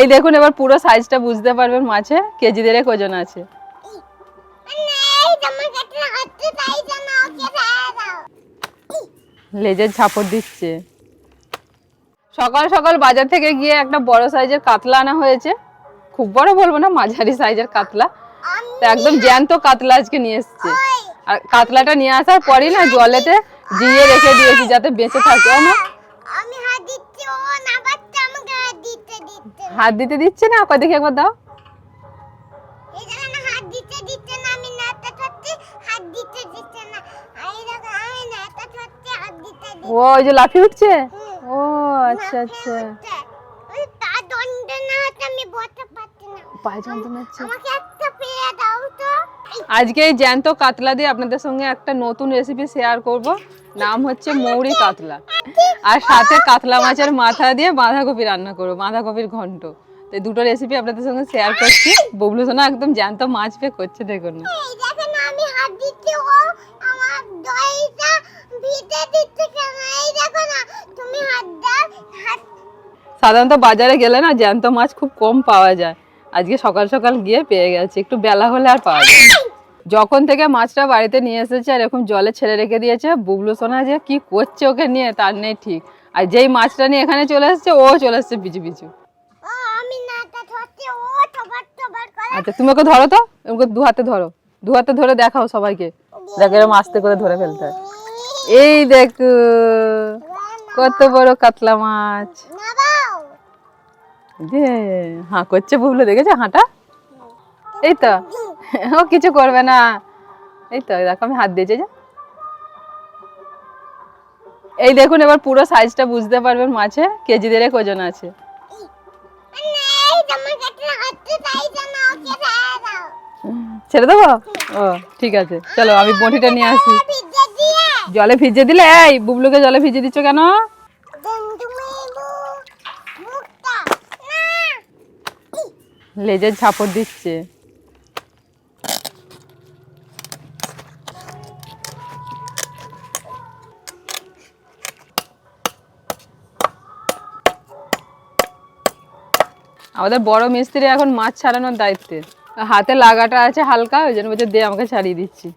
এই দেখুন এবার পুরো সাইজটা বুঝতে পারবেন মাছে কেজি দেড়েক ওজন আছে। লেজের ঝাপড় দিচ্ছে। সকাল সকাল বাজার থেকে গিয়ে একটা বড় সাইজের কাতলা আনা হয়েছে। খুব বড় বলব না মাঝারি সাইজের কাতলা। তো একদম জ্যান্ত কাতলা আজকে নিয়ে এসছে। আর কাতলাটা নিয়ে আসার পরই না জলেতে জিয়ে রেখে দিয়েছি যাতে বেঁচে থাকে মা, আমি হাত দিচ্ছি ও না বাচ্চা আমাকে হাত দিতে দিতে হাত দিতে দিচ্ছে না? কয় দেখি একবার দাও। ও ওই যে লাফি উঠছে? ও আচ্ছা আচ্ছা। আজকে এই জ্যান্ত কাতলা দিয়ে আপনাদের সঙ্গে একটা নতুন রেসিপি শেয়ার করব। নাম হচ্ছে মৌরি কাতলা। আর সাথে কাতলা মাছের মাথা দিয়ে বাঁধাকপি রান্না করব বাঁধাকপির ঘন্ট। তো এই দুটো রেসিপি আপনাদের সঙ্গে শেয়ার করছি। ববলু সোনা একদম জ্যান্ত মাছ পেয়ে করছে দেখুন না। সাধারণত বাজারে গেলে না জ্যান্ত মাছ খুব কম পাওয়া যায়। আজকে সকাল সকাল গিয়ে পেয়ে গেছে একটু বেলা হলে আর পাওয়া যায় না। যখন থেকে মাছটা বাড়িতে নিয়ে এসেছে আর এরকম জলে ছেড়ে রেখে দিয়েছে বুবলু সোনা যে কি করছে ওকে নিয়ে তার নেই ঠিক। আর যেই মাছটা নিয়ে এখানে চলে এসেছে ও চলে এসেছে পিছু পিছু আচ্ছা তুমি ওকে ধরো তো ওকে দু হাতে ধরো দু হাতে ধরে দেখাও সবাইকে। দেখো এরকম আস্তে করে ধরে ফেলতে হয়। এই দেখ কত বড় কাতলা মাছ। না দাও যে হাঁ করছে বুবলু দেখেছে হাঁটা? এই তো। ও কিছু করবে না। এই তো, দেখো, আমি হাত দিয়েছি যা। এই দেখুন, এবার পুরো সাইজটা বুঝতে পারবেন মাছে, কেজি দেড়েক ওজন আছে। ছেড়ে দেবো? ও, ঠিক আছে। চলো, আমি বঁটিটা নিয়ে আসি। জলে ভিজে দিলে, এই, বুবলুকে জলে ভিজে দিচ্ছ কেন? লেজের ঝাপড় দিচ্ছে। আমাদের বড় মিস্ত্রি এখন মাছ ছাড়ানোর দায়িত্বে। হাতে লাগাটা আছে হালকা, ওই জন্য বলছে দে আমাকে ছাড়িয়ে দিচ্ছি।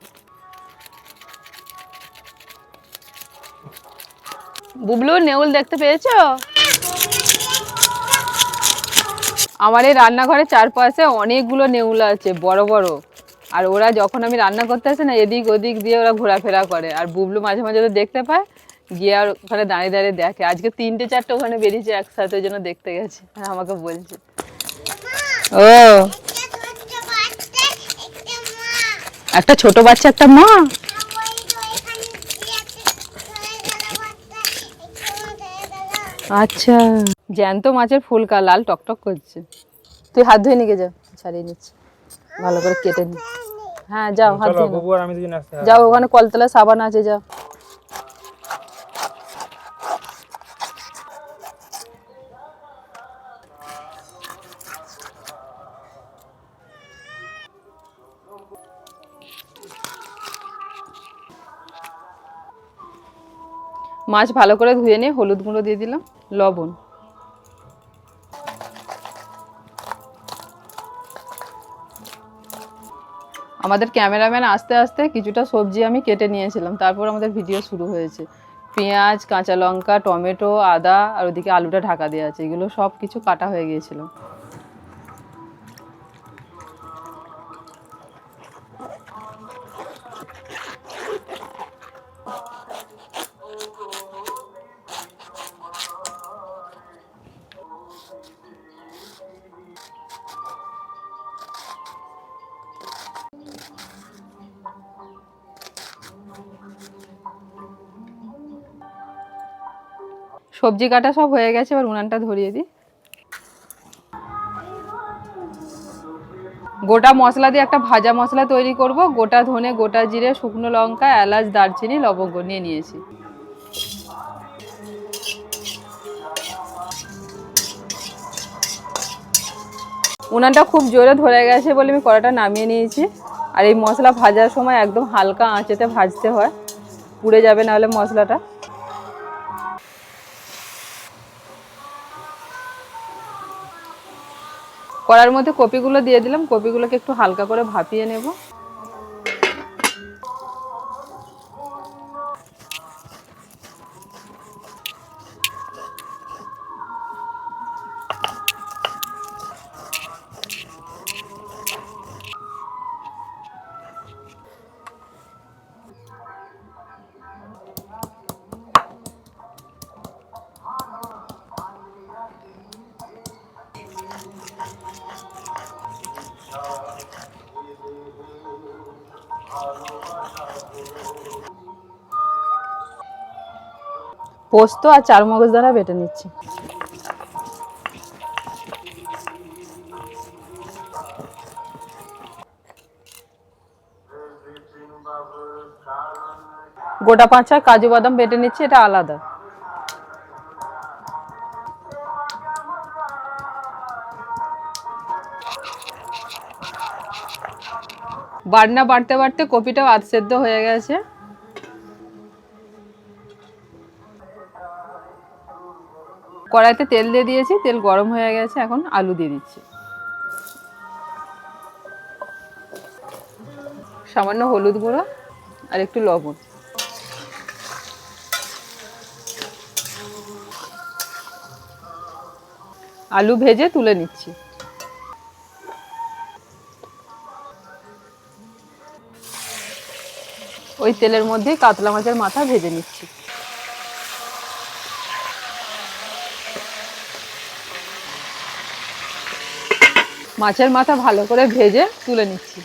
বুবলু, নেউল দেখতে পেয়েছ? আমার এই রান্নাঘরের চারপাশে অনেকগুলো নেউল আছে, বড় বড়। আর ওরা যখন আমি রান্না করতে আসে না, এদিক ওদিক দিয়ে ওরা ঘোরাফেরা করে। আর বুবলু মাঝে মাঝে তো দেখতে পায়, গিয়ে আর ওখানে দাঁড়িয়ে দাঁড়িয়ে দেখে। আজকে তিনটে চারটে ওখানে বেরিয়েছে একসাথে, ওই জন্য দেখতে গেছে। আর আমাকে বলছে। ও। একটা ধরতে বাচ্চা একটা মা একটা ছোট বাচ্চা একটা মা? আচ্ছা। জ্যান্ত মাছের ফুলকা লাল টকটক করছে। তুই হাত ধুয়ে নিয়ে যা ছাড়িয়ে নিচ্ছি। ভালো করে কেটে নি। হ্যাঁ যাও হাত ধুয়ে। যাও ওখানে কলতলা সাবান আছে যাও। মাছ ভালো করে ধুয়ে নিয়ে হলুদ গুঁড়ো দিয়ে দিলাম, লবণ। আমাদের ক্যামেরাম্যান আস্তে আস্তে কিছুটা সবজি আমি কেটে নিয়েছিলাম, তারপর আমাদের ভিডিও শুরু হয়েছে। পেঁয়াজ, কাঁচা লঙ্কা, টমেটো, আদা, আর ওদিকে আলুটা ঢাকা দেওয়া আছে, এগুলো সব কিছু কাটা হয়ে গিয়েছিল। সবজি কাটা সব হয়ে গেছে, এবার উনানটা ধরিয়ে দিই। গোটা মশলা দিয়ে একটা ভাজা মশলা তৈরি করব। গোটা ধনে, গোটা জিরে, শুকনো লঙ্কা, এলাচ, দারচিনি, লবঙ্গ নিয়ে নিয়েছি। উনানটা খুব জোরে ধরে গেছে বলে আমি কড়াটা নামিয়ে নিয়েছি। আর এই মশলা ভাজার সময় একদম হালকা আঁচেতে ভাজতে হয়। পুড়ে যাবে নাহলে মশলাটা। কড়ার মধ্যে কপিগুলো দিয়ে দিলাম কপিগুলোকে একটু হালকা করে ভাপিয়ে নেব। পোস্ত আর চার মগজ দ্বারা বেটে নিচ্ছি। গোটা পাঁচা কাজু বাদাম বেটে নিচ্ছি, এটা আলাদা। বাটনা বাড়তে বাড়তে কপিটাও আধ সেদ্ধ হয়ে গেছে। কড়াইতে তেল দিয়ে দিয়েছি, তেল গরম হয়ে গেছে, এখন আলু দিয়ে দিচ্ছি। সামান্য হলুদ গুঁড়ো আর একটু লবণ। আলু ভেজে তুলে নিচ্ছি। ওই তেলের মধ্যেই কাতলা মাছের মাথা ভেজে নিচ্ছি। মাছের মাথা ভালো করে ভেজে তুলে নিচ্ছি।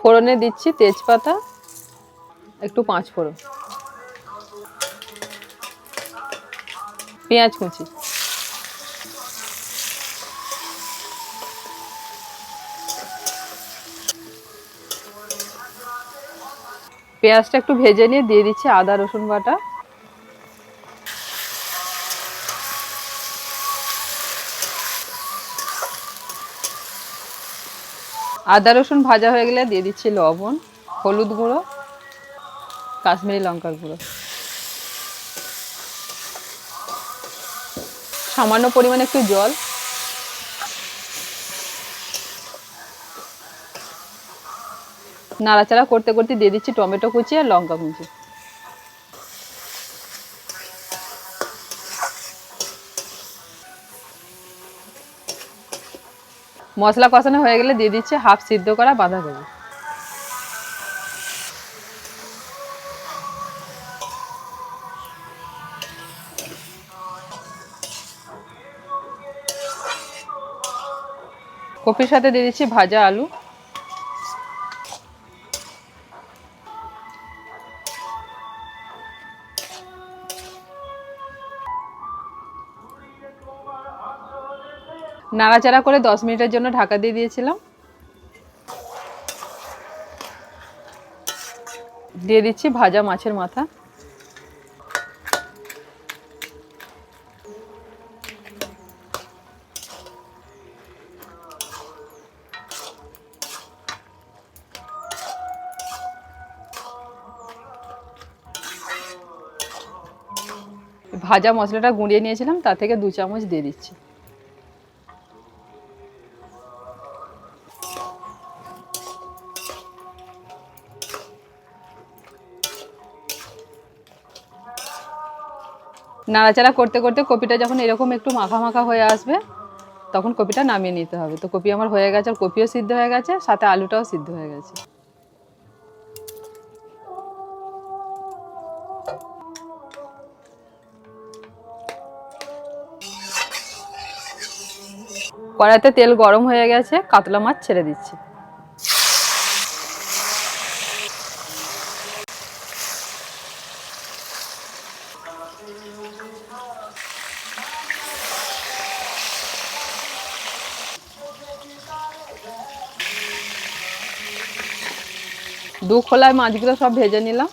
ফোড়নে দিচ্ছি তেজপাতা, একটু পাঁচ ফোড়ন। পেঁয়াজ কুচি। পেঁয়াজটা একটু ভেজে নিয়ে দিয়ে দিচ্ছি আদা, রসুন বাটা। আদা রসুন ভাজা হয়ে গেলে দিয়ে দিচ্ছি লবণ, হলুদ গুঁড়ো, কাশ্মীরি লঙ্কার গুঁড়ো। সামান্য পরিমাণে একটু জল। নাড়াচাড়া করতে করতে দিয়ে দিচ্ছি টমেটো কুচি আর লঙ্কা কুচি। মশলা কষানো হয়ে গেলে দিয়ে দিচ্ছি হাফ সিদ্ধ করা বাঁধাকপি। কপির সাথে দিয়ে দিচ্ছি ভাজা আলু। নাড়াচাড়া করে দশ মিনিটের জন্য ঢাকা দিয়ে দিয়েছিলাম। দিয়ে দিচ্ছি ভাজা মাছের মাথা। ভাজা মশলাটা গুঁড়িয়ে নিয়েছিলাম তা থেকে দু চামচ দিয়ে দিচ্ছি। নাড়াচাড়া করতে করতে কপিটা যখন এরকম একটু মাখা মাখা হয়ে আসবে, তখন কপিটা নামিয়ে নিতে হবে। তো কপি আমার হয়ে গেছে, আর কপিও সিদ্ধ হয়ে গেছে, সাথে আলুটাও সিদ্ধ হয়ে গেছে। কড়াইতে তেল গরম হয়ে গেছে, কাতলা মাছ ছেড়ে দিচ্ছি। দু খোলায় মাছগুলো সব ভেজে নিলাম।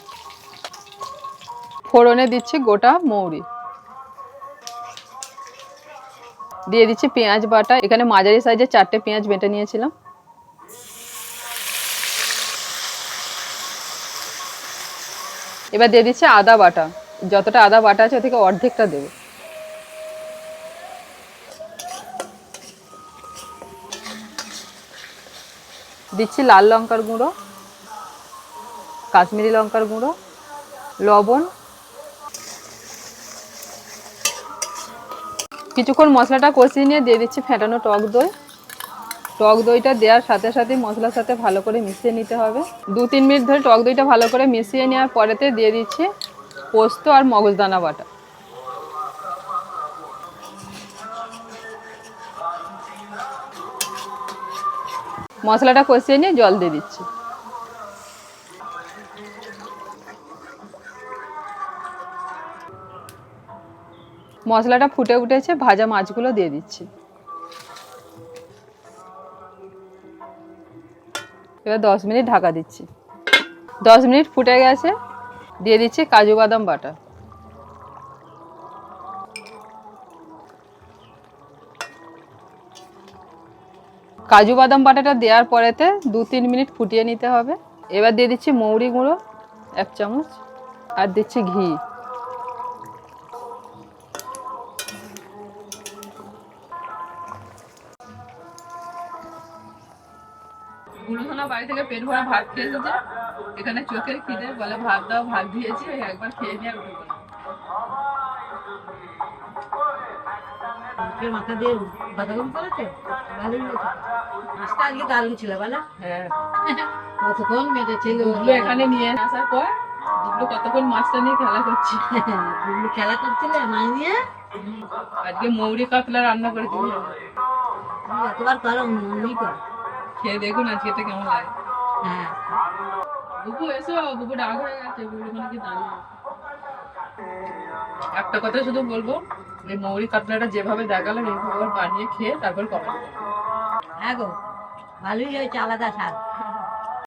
ফোড়নে দিচ্ছি গোটা মৌরি। দিয়ে দিচ্ছি পেঁয়াজ বাটা। এখানে মাঝারি সাইজে চারটে পেঁয়াজ বেটে নিয়েছিলাম। এবার দিয়ে দিচ্ছি আদা বাটা। যতটা আদা বাটা আছে থেকে অর্ধেকটা দেবো। দিচ্ছি লাল লঙ্কার গুঁড়ো, কাশ্মীরি লঙ্কার গুঁড়ো, লবণ। কিছুক্ষণ মশলাটা কষিয়ে নিয়ে দিয়ে দিচ্ছি ফেটানো টক দই। টক দইটা দেওয়ার সাথে সাথে মশলার সাথে ভালো করে মিশিয়ে নিতে হবে। দু তিন মিনিট ধরে টক দইটা ভালো করে মিশিয়ে নেওয়ার পরেতে দিয়ে দিচ্ছি পোস্ত আর মগজদানা বাটা। মশলাটা কষিয়ে নিয়ে জল দিয়ে দিচ্ছি। মশলাটা ফুটে উঠেছে, ভাজা মাছগুলো দিয়ে দিচ্ছি। এবার দশ মিনিট ঢাকা দিচ্ছি। দশ মিনিট ফুটে গেছে দিয়ে দিচ্ছি কাজু বাদাম বাটা। কাজু বাদাম বাটাটা দেওয়ার পরেতে দু তিন মিনিট ফুটিয়ে নিতে হবে। এবার দিয়ে দিচ্ছি মৌরি গুঁড়ো, এক চামচ, আর দিচ্ছি ঘি। বাড়ি থেকে পেট ভরা ভাত খেয়ে এসেছে। এখানে চোখের খিদে বলে ভাত দাও ভাত দিয়েছি একবার খেয়ে নিয়ে উঠে মাথা দিয়ে বাদাম করেছে? ভালোই হয়েছে। মাছটা আজকে দারুণ ছিল বলো? হ্যাঁ। কতক্ষণ মেরেছিল এখানে নিয়ে আসার পর কতক্ষণ মাছটা নিয়ে খেলা করছি। খেলা করছিলে মাছ নিয়ে আজকে মৌরি কাতলা রান্না করেছি এতবার করো করো। খেয়ে দেখুন আজকে এটা কেমন লাগে। হ্যাঁ। বুবু এসো বুবু ডাক হয়ে গেছে বুবু ওখানে কি দাঁড়িয়ে একটা কথা শুধু বলব এই মৌরি কাতলাটা যেভাবে দেখালেন এইভাবে বানিয়ে খেয়ে তারপর কমেন্ট হ্যাঁ গো ভালোই হয়েছে আলাদা স্বাদ।